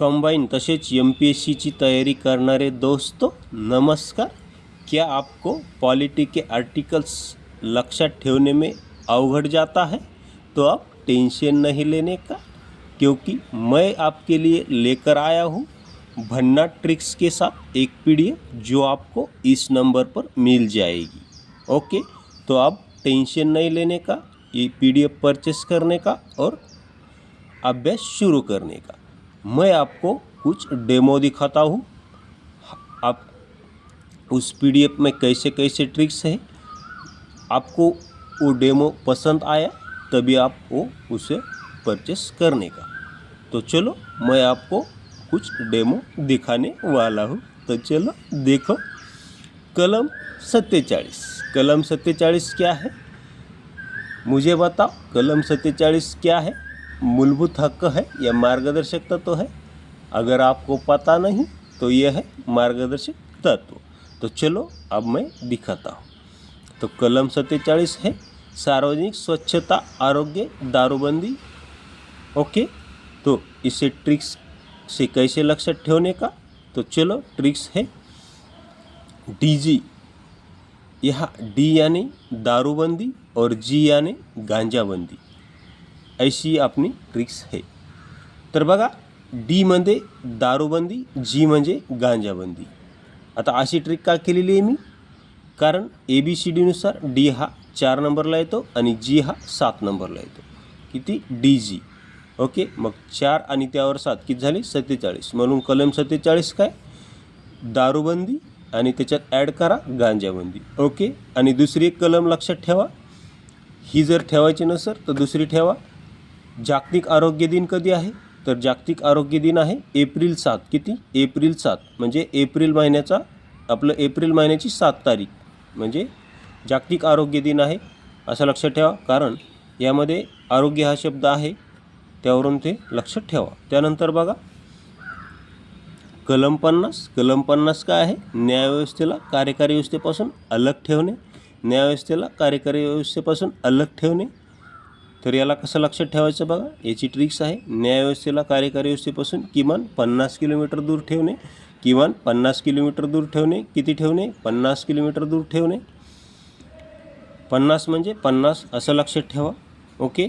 Combine तसेच M P S सीची तयारी करणारे दोस्तों, नमस्कार. क्या आपको पॉलिटी के आर्टिकल्स लक्षात ठेवने में अवघड़ जाता है? तो आप टेंशन नहीं लेने का, क्योंकि मैं आपके लिए लेकर आया हूँ भन्ना ट्रिक्स के साथ एक पीडीएफ जो आपको इस नंबर पर मिल जाएगी। ओके? तो आप टेंशन नहीं लेने का, ये पीडीएफ परचेस करने का और अभ्यास शुरू करने का। मैं आपको कुछ डेमो दिखाता हूँ। आप उस पीडीएफ में कैसे कैसे ट्रिक्स है। आपको वो डेमो पसंद आया तभी आप वो उसे परचेस करने का। तो चलो मैं आपको कुछ डेमो दिखाने वाला हूँ। तो चलो देखो। कलम सत्तेचाळीस। कलम सत्तेचाळीस क्या है? मुझे बताओ कलम सत्तेचाळीस क्या है? मूलभूत हक है या मार्गदर्शक तत्व है। अगर आपको पता नहीं तो यह है मार्गदर्शक तत्व। तो चलो, अब मैं दिखाता हूँ। तो कलम सत्तेचाळीस है, सार्वजनिक स्वच्छता, आरोग्य, दारूबंदी। ओके तो इसे ट्रिक्स से कैसे लक्षात ठेवने का? तो चलो, ट्रिक्स है डी जी यहाँ डी यानी दारूबंदी और जी यानी गांजाबंदी। अशी आपली ट्रिक्स आहे तर बघा डीमध्ये म्हणजे दारूबंदी जी म्हणजे गांजाबंदी. आता अशी ट्रिक का केलेली आहे मी? कारण ए बी सी डीनुसार डी हा चार नंबरला येतो आणि जी हा सात नंबरला येतो. किती? डी जी ओके मग चार आणि त्यावर सात किती झाली? सत्तेचाळीस. म्हणून कलम सत्तेचाळीस काय? दारूबंदी आणि त्याच्यात ॲड करा गांजाबंदी. ओके आणि दुसरी एक कलम लक्षात ठेवा. ही जर ठेवायची नसेल तर दुसरी ठेवा. जागतिक आरोग्य दिन कधी आहे? तर जागतिक आरोग्य दिन आहे एप्रिल सात. किती? एप्रिल सात. म्हणजे एप्रिल महिन्याचा आपलं एप्रिल महिन्याची सात तारीख. म्हणजे जागतिक आरोग्य दिन आहे असं लक्षात ठेवा. कारण यामध्ये आरोग्य हा शब्द आहे त्यावरून ते लक्षात ठेवा. त्यानंतर बघा कलम पन्नास. कलम पन्नास काय आहे? न्यायव्यवस्थेला कार्यकारी व्यवस्थेपासून अलग ठेवणे. न्यायव्यवस्थेला कार्यकारी व्यवस्थेपासून अलग ठेवणे. तर याला कसं लक्षात ठेवायचं बघा? याची ट्रिक्स आहे. न्यायव्यवस्थेला कार्यकारी व्यवस्थेपासून किमान पन्नास किलोमीटर दूर ठेवणे किमान पन्नास किलोमीटर दूर ठेवणे किती ठेवणे? पन्नास किलोमीटर दूर ठेवणे. पन्नास म्हणजे पन्नास असं लक्षात ठेवा. ओके?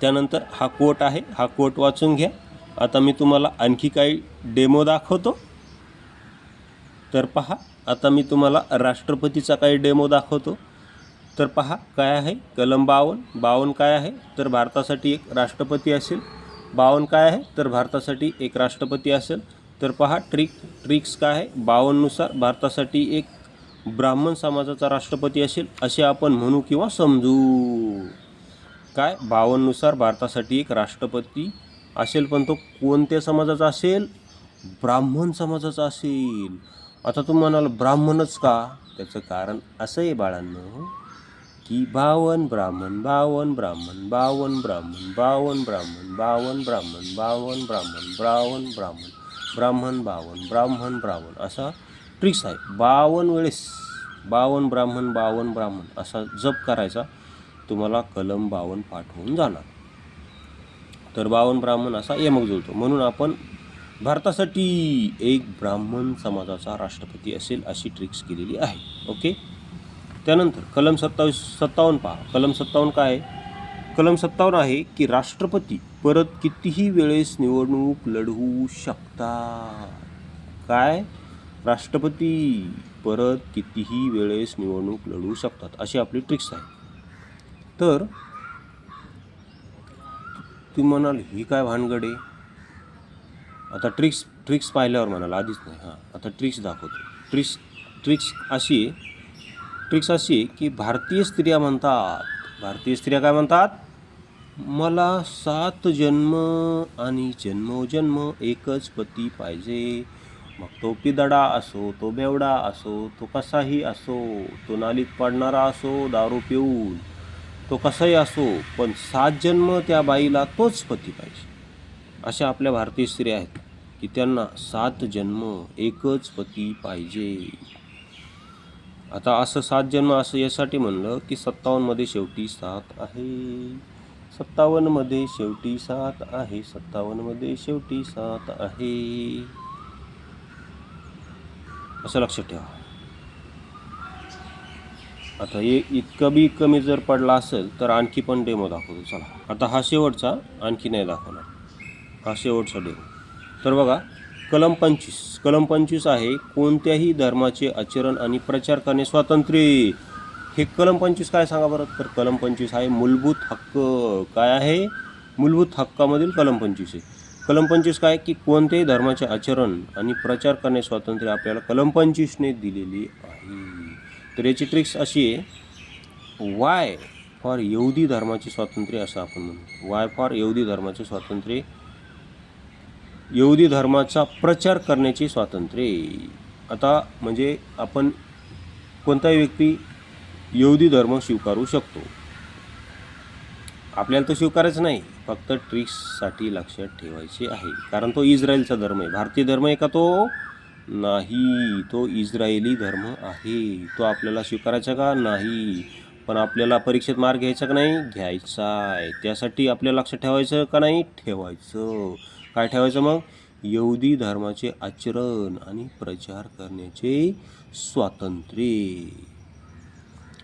त्यानंतर हा कोट आहे. हा कोट वाचून घ्या. आता मी तुम्हाला आणखी काही डेमो दाखवतो. तर पहा आता मी तुम्हाला राष्ट्रपतीचा काही डेमो दाखवतो. तर पहा काय आहे? कलम बावन बावन काय आहे? तर भारतासाठी एक राष्ट्रपती असेल. बावन काय आहे? तर भारतासाठी एक राष्ट्रपती असेल. तर पहा ट्रिक ट्रिक्स काय आहे? बावन्ननुसार भारतासाठी एक ब्राह्मण समाजाचा राष्ट्रपती असेल असे आपण म्हणू किंवा समजू. काय? बावन्ननुसार भारतासाठी एक राष्ट्रपती असेल पण तो कोणत्या समाजाचा असेल? ब्राह्मण समाजाचा असेल. आता तू म्हणाल ब्राह्मणच का? त्याचं कारण असं आहे बाळांनो. की बावन ब्राह्मण बावन ब्राह्मण बावन ब्राह्मण बावन ब्राह्मण बावन ब्राह्मण बावन ब्राह्मण बावन ब्राह्मण ब्राह्मण बावन ब्राह्मण ब्राह्मण असा ट्रिक्स आहे. बावन वेळेस बावन ब्राह्मण बावन ब्राह्मण असा जप करायचा तुम्हाला कलम बावन पाठ होऊन जाणार. तर बावन ब्राह्मण असा यमक जुळतो. म्हणून आपण भारतासाठी एक ब्राह्मण समाजाचा राष्ट्रपती असेल अशी ट्रिक्स केलेली आहे. ओके त्यानंतर कलम सत्तावीस सत्तावन्न पहा. कलम सत्तावन्न काय आहे? कलम सत्तावन्न आहे की राष्ट्रपती परत कितीही वेळेस निवडणूक लढवू शकतात. काय? राष्ट्रपती परत कितीही वेळेस निवडणूक लढवू शकतात. अशी आपली ट्रिक्स आहे. तर तुम्ही म्हणाल ही काय भानगड आहे? आता ट्रिक्स ट्रिक्स पाहिल्यावर म्हणाल आधीच नाही. हां. आता ट्रिक्स दाखवतो. ट्रिक्स ट्रिक्स अशी आहे ट्रिक्स अशी की भारतीय स्त्रिया म्हणतात. भारतीय स्त्रिया काय म्हणतात? मला सात जन्म आणि जन्मोजन्म एकच पती पाहिजे. मग तो पिदडा असो तो बेवडा असो तो कसाही असो तो नालीत पडणारा असो दारू पिऊन तो कसाही असो पण सात जन्म त्या बाईला तोच पती पाहिजे. अशा आपल्या भारतीय स्त्रिया आहेत की त्यांना सात जन्म एकच पती पाहिजे. आता असं सात जन्म असं यासाठी म्हणलं की सत्तावन्नमध्ये शेवटी सात आहे. सत्तावन्नमध्ये शेवटी सात आहे. सत्तावन्नमध्ये शेवटी सात आहे. असं लक्षात ठेवा. आता हे इतकं बी कमी जर पडला असेल तर आणखी पण डेमो दाखवतो. चला. आता हा शेवटचा आणखी नाही दाखवणार. हा शेवटचा डेमो तर बघा कलम पंचवीस. कलम पंचवीस आहे कोणत्याही धर्माचे आचरण आणि प्रचार करणे स्वातंत्र्य. हे कलम पंचवीस काय सांगा बरं? तर कलम पंचवीस आहे मूलभूत हक्क काय आहे? मूलभूत हक्कामधील कलम पंचवीस आहे. कलम पंचवीस काय? की कोणत्याही धर्माचे आचरण आणि प्रचार करणे स्वातंत्र्य आपल्याला कलम पंचवीसने दिलेली आहे. तर याची ट्रिक्स अशी आहे वाय फॉर यहुदी धर्माचे स्वातंत्र्य असं आपण म्हणू. वाय फॉर यहुदी धर्माचे स्वातंत्र्य? यहुदी धर्माचा प्रचार करण्याची स्वातंत्र्य. आता म्हणजे आपण कोणताही व्यक्ती यहुदी धर्म स्वीकारू शकतो. आपल्याला तो स्वीकारायचा नाही. फक्त ट्रिक्ससाठी लक्षात ठेवायचे आहे. कारण तो इस्रायलचा धर्म आहे. भारतीय धर्म आहे का तो? नाही. तो इस्रायली धर्म आहे. तो आपल्याला स्वीकारायचा का? नाही. पण आपल्याला परीक्षेत मार्क घ्यायचा का नाही? घ्यायचा आहे. त्यासाठी आपल्याला लक्षात ठेवायचं का नाही? ठेवायचं. काय ठेवायचं मग? यहुदी धर्माचे आचरण आणि प्रचार करण्याचे स्वातंत्र्य.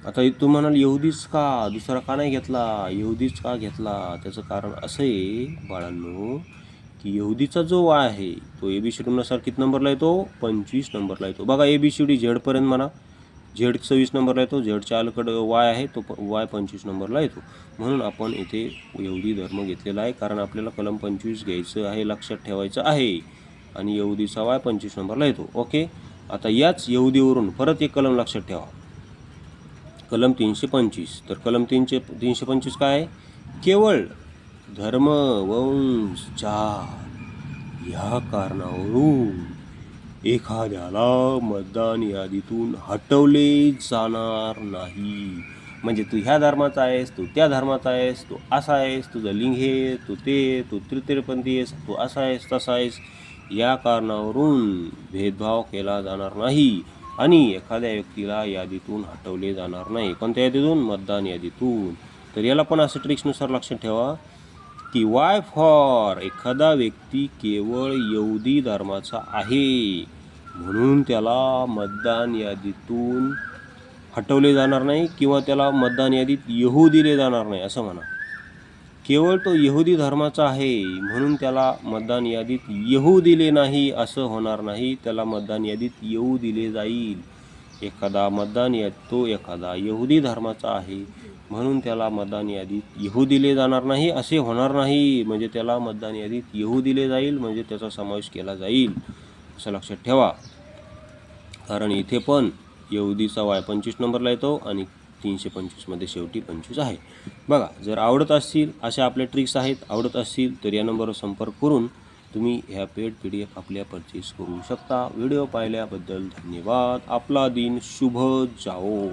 आता तू म्हणाल यहुदीच का? दुसरा का नाही घेतला? यहुदीच का घेतला? त्याचं कारण असं आहे बाळांनो की यहुदीचा जो वा आहे तो ए बी सी डीनुसार किती नंबरला येतो पंचवीस नंबरला येतो. बघा ए बी सी डी झेडपर्यंत म्हणा. झेड सव्वीस नंबरला येतो झेडच्या अलीकडं वाय आहे तो प वाय पंचवीस नंबरला येतो. म्हणून आपण इथे यहुदी धर्म घेतलेला आहे कारण आपल्याला कलम पंचवीस घ्यायचं आहे लक्षात ठेवायचं आहे. आणि यहुदीचा वाय पंचवीस नंबरला येतो. ओके? आता याच यहुदीवरून परत एक कलम लक्षात ठेवा. कलम तीनशे पंचवीस. तर कलम तीनशे तीनशे पंचवीस काय आहे? केवळ धर्म वंश जात ह्या कारणावरून एखाद्याला मतदान यादीतून हटवले जाणार नाही. म्हणजे तू ह्या धर्माचा आहेस तू त्या धर्माचा आहेस तू असा आहेस तुझं लिंग हे तू ते तू तृतीयपंथी आहेस तू असा आहेस तसा आहेस. या कारणावरून भेदभाव केला जाणार नाही आणि एखाद्या व्यक्तीला यादीतून हटवले जाणार नाही. कोणत्या यादीतून? मतदान यादीतून. तर याला पण असं ट्रिक्सनुसार लक्षात ठेवा. की वाय फॉर एखादा व्यक्ती केवळ यहुदी धर्माचा आहे म्हणून त्याला मतदान यादीतून हटवले जाणार नाही किंवा त्याला मतदान यादीत येऊ दिले जाणार नाही असं म्हणा. केवळ तो यहुदी धर्माचा आहे म्हणून त्याला मतदान यादीत येहू दिले नाही असं होणार नाही. त्याला मतदान यादीत येऊ दिले जाईल. एखादा मतदान या तो एखादा यहुदी धर्माचा आहे म्हणून त्याला मतदान यादीत येऊ दिले जाणार नाही असे होणार नाही. म्हणजे त्याला मतदान यादीत येऊ दिले जाईल म्हणजे त्याचा समावेश केला जाईल असं लक्षात ठेवा. कारण इथे पण यहुदीचा वाय पंचवीस नंबरला येतो आणि तीनशे पंचवीसमध्ये शेवटी पंचवीस आहे. बघा जर आवडत असतील अशा आपल्या ट्रिक्स आहेत आवडत असतील तर या नंबरवर संपर्क करून तुम्ही ह्या पेड पी डी एफ आपल्या परचेस करू शकता. व्हिडिओ पाहिल्याबद्दल धन्यवाद. आपला दिन शुभ जाओ